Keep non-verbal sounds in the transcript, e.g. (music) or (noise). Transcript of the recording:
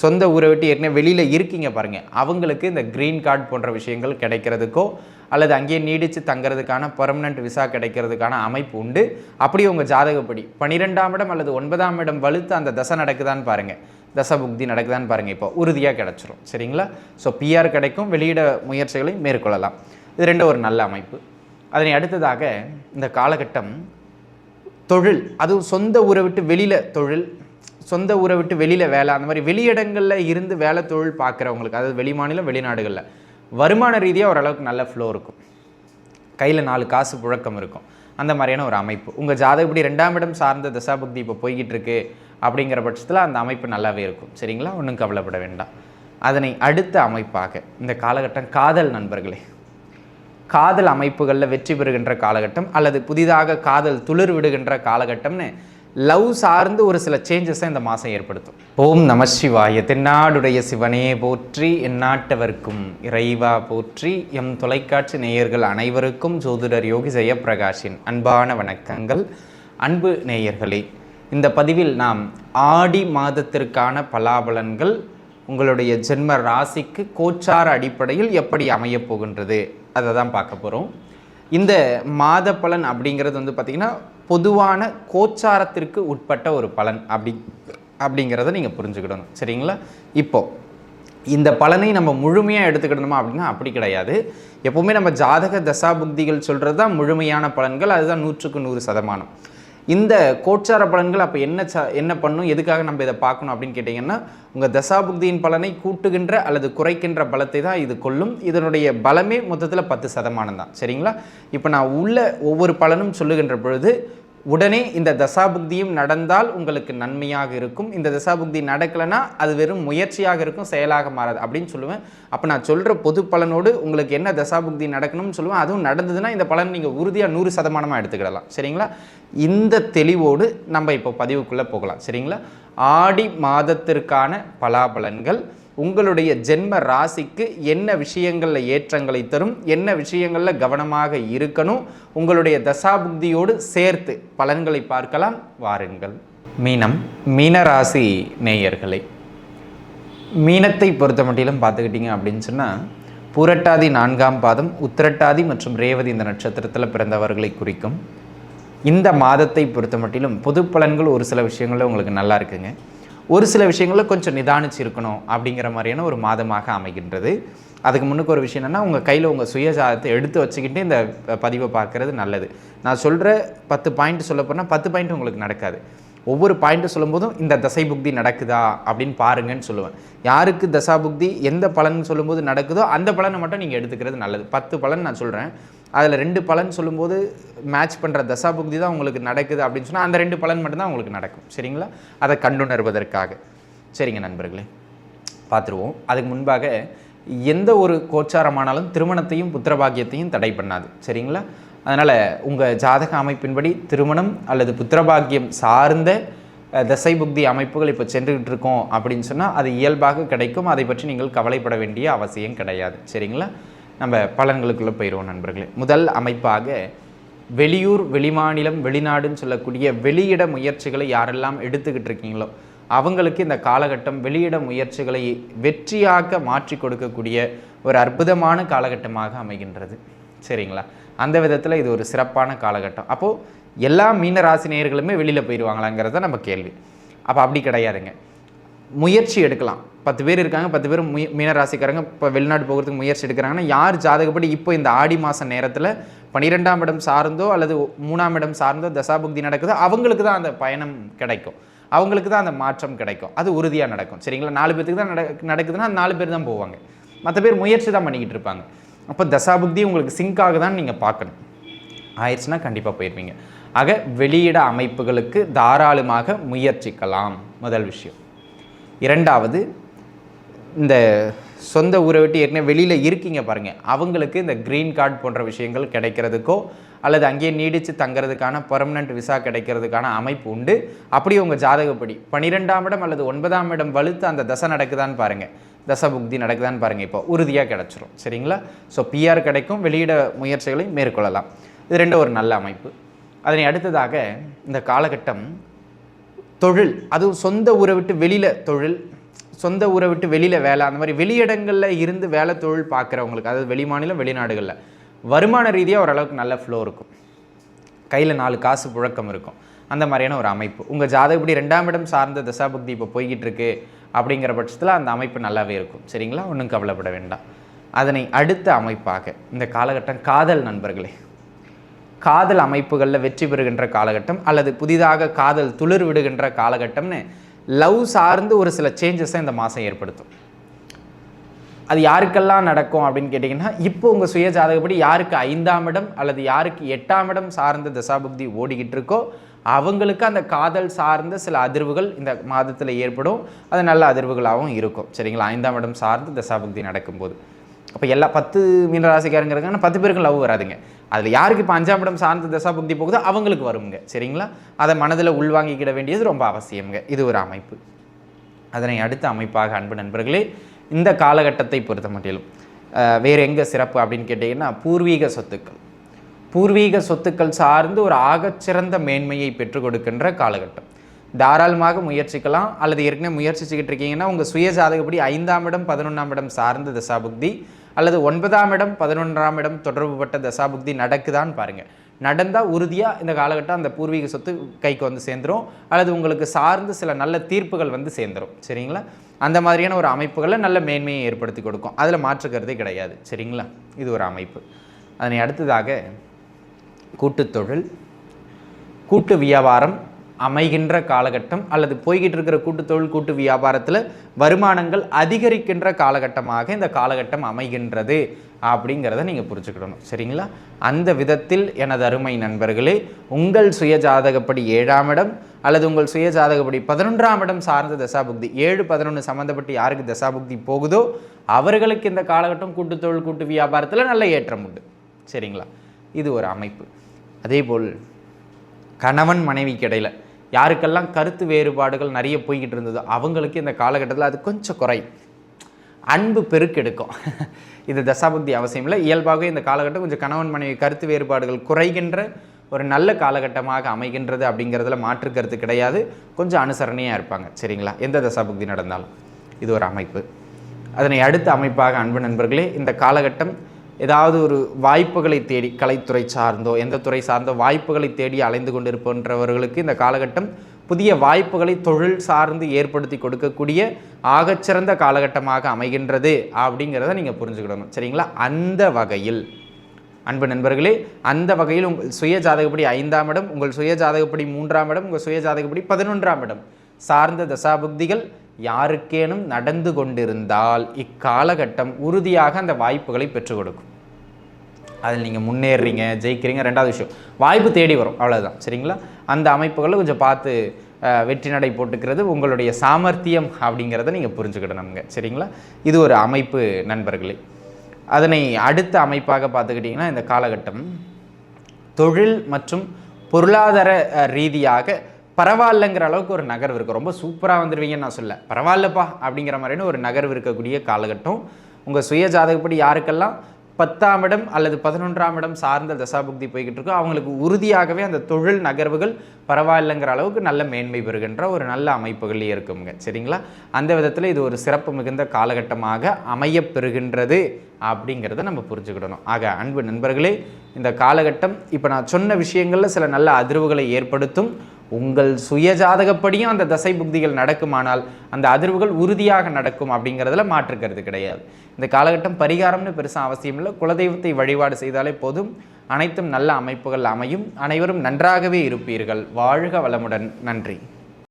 சொந்த ஊரை விட்டு ஏற்கனவே வெளியில் இருக்கீங்க பாருங்கள் அவங்களுக்கு இந்த க்ரீன் கார்டு போன்ற விஷயங்கள் கிடைக்கிறதுக்கோ அல்லது அங்கேயே நீடித்து தங்கிறதுக்கான பர்மனண்ட் விசா கிடைக்கிறதுக்கான அமைப்பு உண்டு. அப்படி உங்கள் ஜாதகப்படி பன்னிரெண்டாம் இடம் அல்லது ஒன்பதாம் இடம் வலுத்து அந்த தசை நடக்குதான்னு பாருங்கள் தசை புக்தி நடக்குதான்னு பாருங்கள் இப்போ. உறுதியாக கிடச்சிரும். சரிங்களா? ஸோ பிஆர் கிடைக்கும். வெளியிட முயற்சிகளை மேற்கொள்ளலாம். இது ரெண்டும் ஒரு நல்ல அமைப்பு. அதனை அடுத்ததாக இந்த காலகட்டம் தொழில். அதுவும் சொந்த ஊரை விட்டு வெளியில் தொழில். சொந்த ஊரை விட்டு வெளியில் வேலை அந்த மாதிரி வெளியிடங்களில் இருந்து வேலை தொழில் பார்க்குறவங்களுக்கு அதாவது வெளி மாநிலம் வெளிநாடுகளில் வருமான ரீதியாக ஓரளவுக்கு நல்ல ஃப்ளோ இருக்கும். கையில் நாலு காசு புழக்கம் இருக்கும். அந்த மாதிரியான ஒரு அமைப்பு. உங்கள் ஜாதகப்படி ரெண்டாம் இடம் சார்ந்த தசாபக்தி இப்போ போய்கிட்டு இருக்கு அப்படிங்கிற பட்சத்தில் அந்த அமைப்பு நல்லாவே இருக்கும். சரிங்களா? ஒன்றும் கவலைப்பட வேண்டாம். அதனை அடுத்த அமைப்பாக இந்த காலகட்டம் காதல் நண்பர்களே காதல் அமைப்புகளில் வெற்றி பெறுகின்ற காலகட்டம் அல்லது புதிதாக காதல் துளிர் விடுகின்ற காலகட்டம்னு லவ் சார்ந்து ஒரு சில சேஞ்சஸை இந்த மாதம் ஏற்படுத்தும். ஓம் நம சிவாய தென்னாடுடைய சிவனே போற்றி எந்நாட்டவர்க்கும் இறைவா போற்றி எம் தொலைக்காட்சி நேயர்கள் அனைவருக்கும் ஜோதிடர் யோகி ஜெயப்பிரகாஷின் அன்பான வணக்கங்கள். அன்பு நேயர்களே இந்த பதிவில் நாம் ஆடி மாதத்திற்கான பலாபலன்கள் உங்களுடைய ஜென்ம ராசிக்கு கோச்சார அடிப்படையில் எப்படி அமையப் போகின்றது அதை தான் பார்க்க போகிறோம் இந்த மாத பலன் அப்படிங்கிறது வந்து பார்த்திங்கன்னா பொதுவான கோச்சாரத்திற்கு உட்பட்ட ஒரு பலன் அப்படி அப்படிங்கிறத நீங்கள் புரிஞ்சுக்கிடணும். சரிங்களா? இப்போது இந்த பலனை நம்ம முழுமையாக எடுத்துக்கிடணுமா அப்படின்னா அப்படி கிடையாது. எப்போவுமே நம்ம ஜாதக தசாபுக்திகள் சொல்கிறது தான் முழுமையான பலன்கள் அதுதான் நூற்றுக்கு நூறு சதமானம். இந்த கோச்சார பலன்கள் அப்போ என்ன ச என்ன பண்ணும்? எதுக்காக நம்ம இதை பார்க்கணும் அப்படின்னு கேட்டிங்கன்னா உங்கள் தசாபுக்தியின் பலனை கூட்டுகின்ற அல்லது குறைக்கின்ற பலத்தை தான் இது கொள்ளும் இதனுடைய பலமே மொத்தத்தில் பத்து சதமானம் தான். சரிங்களா? இப்போ நான் உள்ள ஒவ்வொரு பலனும் சொல்லுகின்ற பொழுது உடனே இந்த தசாபுக்தியும் நடந்தால் உங்களுக்கு நன்மையாக இருக்கும். இந்த தசாபுக்தி நடக்கலைன்னா அது வெறும் முயற்சியாக இருக்கும் செயலாக மாறாது அப்படின்னு சொல்லுவேன். அப்போ நான் சொல்கிற பொது பலனோடு உங்களுக்கு என்ன தசாபுக்தி நடக்கணும்னு சொல்லுவேன். அதுவும் நடந்ததுன்னா இந்த பலன் நீங்கள் உறுதியாக நூறு சதமானமாக எடுத்துக்கிடலாம். சரிங்களா? இந்த தெளிவோடு நம்ம இப்போ பதிவுக்குள்ளே போகலாம். சரிங்களா? ஆடி மாதத்திற்கான பலாபலன்கள் உங்களுடைய ஜென்ம ராசிக்கு என்ன விஷயங்களில் ஏற்றங்களை தரும் என்ன விஷயங்களில் கவனமாக இருக்கணும் உங்களுடைய தசாபுக்தியோடு சேர்த்து பலன்களை பார்க்கலாம். வாருங்கள். மீனம் மீனராசி நேயர்களை மீனத்தை பொறுத்த மட்டிலும் பார்த்துக்கிட்டிங்க அப்படின்னு சொன்னால் பூரட்டாதி நான்காம் பாதம் உத்திரட்டாதி மற்றும் ரேவதி இந்த நட்சத்திரத்தில் பிறந்தவர்களை குறிக்கும். இந்த மாதத்தை பொறுத்த மட்டிலும் பொது பலன்கள் ஒரு சில விஷயங்களில் உங்களுக்கு நல்லா இருக்குங்க. ஒரு சில விஷயங்களில் கொஞ்சம் நிதானிச்சு இருக்கணும் அப்படிங்கிற மாதிரியான ஒரு மாதமாக அமைகின்றது. அதுக்கு முன்னுக்கு ஒரு விஷயம் என்னென்னா உங்கள் கையில் உங்கள் சுயசாதத்தை எடுத்து வச்சுக்கிட்டு இந்த பதிவை பார்க்குறது நல்லது. நான் சொல்கிற பத்து பாயிண்ட் சொல்ல போனால் பத்து பாயிண்ட் உங்களுக்கு நடக்காது. ஒவ்வொரு பாயிண்ட்டு சொல்லும்போதும் இந்த தசை புக்தி நடக்குதா அப்படின்னு பாருங்கன்னு சொல்லுவேன். யாருக்கு தசா புக்தி எந்த பலன் சொல்லும்போது நடக்குதோ அந்த பலனை மட்டும் நீங்கள் எடுத்துக்கிறது நல்லது. பத்து பலன் நான் சொல்கிறேன் அதில் ரெண்டு பலன் சொல்லும்போது மேட்ச் பண்ணுற தசா புக்தி தான் உங்களுக்கு நடக்குது அப்படின்னு சொன்னால் அந்த ரெண்டு பலன் மட்டும்தான் உங்களுக்கு நடக்கும். சரிங்களா? அதை கண்டுணர்வதற்காக. சரிங்க நண்பர்களே பார்த்துருவோம். அதுக்கு முன்பாக எந்த ஒரு கோச்சாரமானாலும் திருமணத்தையும் புத்திரபாகியத்தையும் தடை பண்ணாது. சரிங்களா? அதனால் உங்கள் ஜாதக அமைப்பின்படி திருமணம் அல்லது புத்திரபாகியம் சார்ந்த தசை புக்தி அமைப்புகள் இப்போ சென்றுக்கிட்டு இருக்கோம் அப்படின்னு சொன்னால் அது இயல்பாக கிடைக்கும். அதை பற்றி நீங்கள் கவலைப்பட வேண்டிய அவசியம் கிடையாது. சரிங்களா? நம்ம பலன்களுக்குள்ளே போயிடுவோம் நண்பர்களே. முதல் அமைப்பாக வெளியூர் வெளிமாநிலம் வெளிநாடுன்னு சொல்லக்கூடிய வெளியிட முயற்சிகளை யாரெல்லாம் எடுத்துக்கிட்டு இருக்கீங்களோ அவங்களுக்கு இந்த காலகட்டம் வெளியிட முயற்சிகளை வெற்றியாக மாற்றி கொடுக்கக்கூடிய ஒரு அற்புதமான காலகட்டமாக அமைகின்றது. சரிங்களா? அந்த விதத்தில் இது ஒரு சிறப்பான காலகட்டம். அப்போது எல்லா மீன ராசி நேயர்களுமே வெளியில் போயிடுவாங்களாங்கிறத நம்ம கேள்வி. அப்போ அப்படி கிடையாதுங்க. முயற்சி எடுக்கலாம். பத்து பேர் இருக்காங்க பத்து பேர் முய மீனராசிக்காரங்க இப்போ வெளிநாடு போகிறதுக்கு முயற்சி எடுக்கிறாங்கன்னா யார் ஜாதகப்படி இப்போ இந்த ஆடி மாதம் நேரத்தில் பன்னிரெண்டாம் இடம் சார்ந்தோ அல்லது மூணாம் இடம் சார்ந்தோ தசாபுக்தி நடக்குதோ அவங்களுக்கு தான் அந்த பயணம் கிடைக்கும். அவங்களுக்கு தான் அந்த மாற்றம் கிடைக்கும். அது உறுதியாக நடக்கும். சரிங்களா? நாலு பேர்த்துக்கு தான் நட நடக்குதுன்னா நாலு பேர் தான் போவாங்க. மற்ற பேர் முயற்சி தான் பண்ணிக்கிட்டு இருப்பாங்க. அப்போ தசாபுக்தி உங்களுக்கு சிங்க் ஆகுதான்னு நீங்கள் பார்க்கணும். ஆயிடுச்சுன்னா கண்டிப்பாக போயிருப்பீங்க ஆக வெளியிட அமைப்புகளுக்கு தாராளமாக முயற்சிக்கலாம். முதல் விஷயம். இரண்டாவது இந்த சொந்த ஊரை விட்டு ஏற்கனவே வெளியில் இருக்கீங்க பாருங்கள் அவங்களுக்கு இந்த க்ரீன் கார்டு போன்ற விஷயங்கள் கிடைக்கிறதுக்கோ அல்லது அங்கேயே நீடித்து தங்கிறதுக்கான பர்மனண்ட் விசா கிடைக்கிறதுக்கான அமைப்பு உண்டு. அப்படியே உங்கள் ஜாதகப்படி பன்னிரெண்டாம் இடம் அல்லது ஒன்பதாம் இடம் வலுத்து அந்த தசை நடக்குதான்னு பாருங்கள் தசபுக்தி நடக்குதான்னு பாருங்கள் இப்போ. உறுதியாக கிடச்சிரும். சரிங்களா? ஸோ பிஆர் கிடைக்கும். வெளியிட முயற்சிகளை மேற்கொள்ளலாம். இது ரெண்டும் ஒரு நல்ல அமைப்பு. அதனை அடுத்ததாக இந்த காலகட்டம் தொழில். அதுவும் சொந்த ஊரை விட்டு வெளியில் தொழில் சொந்த ஊரை விட்டு வெளியில் வேலை அந்த மாதிரி வெளியிடங்களில் இருந்து வேலை தொழில் பார்க்குறவங்களுக்கு அதாவது வெளி மாநிலம் வெளிநாடுகளில் வருமான ரீதியாக ஓரளவுக்கு நல்ல ஃப்ளோ இருக்கும். கையில் நாலு காசு புழக்கம் இருக்கும். அந்த மாதிரியான ஒரு அமைப்பு. உங்கள் ஜாதகப்படி ரெண்டாம் இடம் சார்ந்த தசாபுக்தி இப்போ போய்கிட்டு இருக்குது அப்படிங்கிற பட்சத்தில் அந்த அமைப்பு நல்லாவே இருக்கும். சரிங்களா? ஒன்றும் கவலைப்பட வேண்டாம். அதனை அடுத்த அமைப்பாக இந்த காலகட்டம் காதல் நண்பர்களே. காதல் அமைப்புகளில் வெற்றி பெறுகின்ற காலகட்டம் அல்லது புதிதாக காதல் துளிர் விடுகின்ற காலகட்டம்னு லவ் சார்ந்து ஒரு சில சேஞ்சஸை இந்த மாதம் ஏற்படுத்தும். அது யாருக்கெல்லாம் நடக்கும் அப்படின்னு கேட்டிங்கன்னா இப்போ உங்கள் சுய ஜாதகப்படி யாருக்கு ஐந்தாம் இடம் அல்லது யாருக்கு எட்டாம் இடம் சார்ந்த தசாபுக்தி ஓடிக்கிட்டு இருக்கோ அவங்களுக்கு அந்த காதல் சார்ந்த சில அதிர்வுகள் இந்த மாதத்தில் ஏற்படும். அது நல்ல அதிர்வுகளாகவும் இருக்கும். சரிங்களா? ஐந்தாம் இடம் சார்ந்து தசாபக்தி நடக்கும்போது. அப்போ எல்லா பத்து மீனராசிக்காரங்கிறதுக்கான பத்து பேருக்கு லவ் வராதுங்க. அதில் யாருக்கு இப்போ அஞ்சாம் இடம் சார்ந்த தசாபக்தி போகுதோ அவங்களுக்கு வருங்க. சரிங்களா? அதை மனதில் உள்வாங்கிக்கிட வேண்டியது ரொம்ப அவசியம்ங்க. இது ஒரு அமைப்பு. அதனை அடுத்த அமைப்பாக அன்பு நண்பர்களே இந்த காலகட்டத்தை பொறுத்த மட்டிலும் வேறு எங்கே சிறப்பு அப்படின்னு கேட்டிங்கன்னா பூர்வீக சொத்துக்கள். பூர்வீக சொத்துக்கள் சார்ந்து ஒரு ஆகச்சிறந்த மேன்மையை பெற்றுக் கொடுக்கின்ற காலகட்டம். தாராளமாக முயற்சிக்கலாம். அல்லது ஏற்கனவே முயற்சிச்சுக்கிட்டு இருக்கீங்கன்னா உங்கள் சுய ஜாதகப்படி ஐந்தாம் இடம் பதினொன்றாம் இடம் சார்ந்த தசாபுக்தி அல்லது ஒன்பதாம் இடம் பதினொன்றாம் இடம் தொடர்புபட்ட தசாபுக்தி நடக்குதான்னு பாருங்கள் நடந்தால் உறுதியாக இந்த காலகட்டம் அந்த பூர்வீக சொத்து கைக்கு வந்து சேர்ந்துரும். அல்லது உங்களுக்கு சார்ந்து சில நல்ல தீர்ப்புகள் வந்து சேர்ந்துரும். சரிங்களா? அந்த மாதிரியான ஒரு அமைப்புகளை நல்ல மேன்மையை ஏற்படுத்தி கொடுக்கும். அதில் மாற்றுக்கிறதே கிடையாது. சரிங்களா? இது ஒரு அமைப்பு. அதனை அடுத்ததாக கூட்டுத் தொழில் கூட்டு வியாபாரம் அமைகின்ற காலகட்டம் அல்லது போய்கிட்டு இருக்கிற கூட்டு தொழில் கூட்டு வியாபாரத்தில் வருமானங்கள் அதிகரிக்கின்ற காலகட்டமாக இந்த காலகட்டம் அமைகின்றது அப்படிங்கிறத நீங்கள் புரிஞ்சுக்கிடணும். சரிங்களா? அந்த விதத்தில் எனது அருமை நண்பர்களே உங்கள் சுய ஜாதகப்படி ஏழாம் இடம் அல்லது உங்கள் சுய ஜாதகப்படி பதினொன்றாம் இடம் சார்ந்த தசாபுக்தி ஏழு பதினொன்று சம்மந்தப்பட்டு யாருக்கு தசாபுக்தி போகுதோ அவர்களுக்கு இந்த காலகட்டம் கூட்டு தொழில் கூட்டு வியாபாரத்தில் நல்ல ஏற்றம் உண்டு. சரிங்களா? இது ஒரு அமைப்பு. அதேபோல் கணவன் மனைவிக்கு இடையில் யாருக்கெல்லாம் கருத்து வேறுபாடுகள் நிறைய போய்கிட்டு இருந்ததோ அவங்களுக்கு இந்த காலகட்டத்தில் அது கொஞ்சம் குறையும். அன்பு பெருக்கெடுக்கும் (laughs) இது தசாபக்தி அவசியம் இல்லை. இயல்பாகவே இந்த காலகட்டம் கொஞ்சம் கணவன் மனைவி கருத்து வேறுபாடுகள் குறைகின்ற ஒரு நல்ல காலகட்டமாக அமைகின்றது அப்படிங்கிறதுல மாற்று கருத்து கிடையாது. கொஞ்சம் அனுசரணையாக இருப்பாங்க. சரிங்களா? எந்த தசாபக்தி நடந்தாலும். இது ஒரு அமைப்பு. அதனை அடுத்த அமைப்பாக அன்பு நண்பர்களே இந்த காலகட்டம் ஏதாவது ஒரு வாய்ப்புகளை தேடி கலைத்துறை சார்ந்தோ எந்த துறை சார்ந்தோ வாய்ப்புகளை தேடி அலைந்து கொண்டிருப்பவர்களுக்கு இந்த காலகட்டம் புதிய வாய்ப்புகளை தொழில் சார்ந்து ஏற்படுத்தி கொடுக்கக்கூடிய ஆகச்சிறந்த காலகட்டமாக அமைகின்றது அப்படிங்கிறத நீங்கள் புரிஞ்சுக்கிடணும். சரிங்களா? அந்த வகையில். அன்பு நண்பர்களே அந்த வகையில் உங்கள் சுய ஜாதகப்படி ஐந்தாம் இடம் உங்கள் சுய ஜாதகப்படி மூன்றாம் இடம் உங்கள் சுய ஜாதகப்படி பதினொன்றாம் இடம். சார்ந்த தசாபுக்திகள் யாருக்கேனும் நடந்து கொண்டிருந்தால் இக்காலகட்டம் உறுதியாக அந்த வாய்ப்புகளை பெற்றுக் கொடுக்கும். அதில் நீங்கள் முன்னேறீங்க ஜெயிக்கிறீங்க ரெண்டாவது விஷயம் வாய்ப்பு தேடி வரும் அவ்வளோதான் சரிங்களா? அந்த அமைப்புகளை கொஞ்சம் பார்த்து வெற்றி நடை போட்டுக்கிறது உங்களுடைய சாமர்த்தியம் அப்படிங்கிறத நீங்கள் புரிஞ்சுக்கிடணுங்க சரிங்களா? இது ஒரு அமைப்பு நண்பர்களே. அதனை அடுத்த அமைப்பாக பார்த்துக்கிட்டிங்கன்னா இந்த காலகட்டம் தொழில் மற்றும் பொருளாதார ரீதியாக பரவாயில்லங்கிற அளவுக்கு ஒரு நகர்வு இருக்குது ரொம்ப சூப்பராக வந்துடுவீங்கன்னு நான் சொல்ல பரவாயில்லப்பா அப்படிங்கிற மாதிரின்னு ஒரு நகர்வு இருக்கக்கூடிய காலகட்டம். உங்கள் சுய ஜாதகப்படி யாருக்கெல்லாம் பத்தாம் இடம் அல்லது பதினொன்றாம் இடம் சார்ந்த தசாபுக்தி போய்கிட்டு இருக்கோ அவங்களுக்கு உறுதியாகவே அந்த தொழில் நகர்வுகள் பரவாயில்லைங்கிற அளவுக்கு நல்ல மேன்மை பெறுகின்ற ஒரு நல்ல அமைப்புகள்லேயே இருக்குங்க. சரிங்களா? அந்த விதத்தில் இது ஒரு சிறப்பு மிகுந்த காலகட்டமாக அமைய பெறுகின்றது அப்படிங்கிறத நம்ம புரிஞ்சுக்கிடணும். ஆக அன்பு நண்பர்களே இந்த காலகட்டம் இப்போ நான் சொன்ன விஷயங்களில் சில நல்ல அதிர்வுகளை ஏற்படுத்தும். உங்கள் சுய ஜாதகப்படியும் அந்த தசை புக்திகள் நடக்குமானால் அந்த அதிர்வுகள் உறுதியாக நடக்கும் அப்படிங்கிறதுல மாற்றுக்கிறது கிடையாது. இந்த காலகட்டம் பரிகாரம்னு பெருசாக அவசியம் இல்லை. குலதெய்வத்தை வழிபாடு செய்தாலே போதும். அனைத்தும் நல்ல அமைப்புகள் அமையும். அனைவரும் நன்றாகவே இருப்பீர்கள். வாழ்க வளமுடன். நன்றி.